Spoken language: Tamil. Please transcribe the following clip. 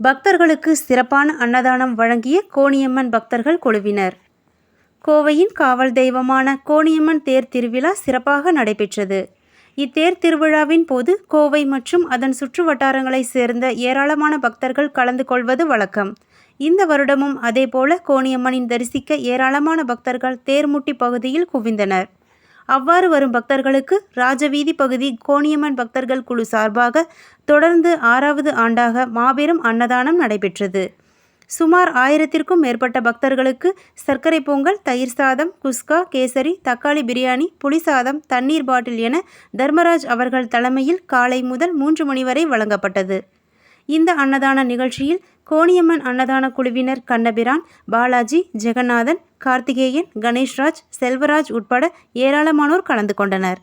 பக்தர்களுக்கு சிறப்பான அன்னதானம் வழங்கிய கோணியம்மன் பக்தர்கள் குழுவினர். கோவையின் காவல் தெய்வமான கோணியம்மன் தேர் திருவிழா சிறப்பாக நடைபெற்றது. இத்தேர் திருவிழாவின் போது கோவை மற்றும் அதன் சுற்று வட்டாரங்களைச் சேர்ந்த ஏராளமான பக்தர்கள் கலந்து கொள்வது வழக்கம். இந்த வருடமும் அதேபோல கோணியம்மனின் தரிசிக்க ஏராளமான பக்தர்கள் தேர்முட்டி பகுதியில் குவிந்தனர். அவ்வாறு வரும் பக்தர்களுக்கு ராஜவீதி பகுதி கோணியம்மன் பக்தர்கள் குழு சார்பாக தொடர்ந்து ஆறாவது ஆண்டாக மாபெரும் அன்னதானம் நடைபெற்றது. சுமார் ஆயிரத்திற்கும் மேற்பட்ட பக்தர்களுக்கு சர்க்கரை பொங்கல் தயிர் சாதம் குஸ்கா கேசரி தக்காளி பிரியாணி புளி சாதம் தண்ணீர் பாட்டில் என தர்மராஜ் அவர்கள் தலைமையில் காலை முதல் மூன்று மணி வரை வழங்கப்பட்டது. இந்த அன்னதான நிகழ்ச்சியில் கோணியம்மன் அன்னதான குழுவினர் கண்ணபிரான் பாலாஜி ஜெகநாதன் கார்த்திகேயன் கணேஷ்ராஜ் செல்வராஜ் உட்பட ஏராளமானோர் கலந்து கொண்டனர்.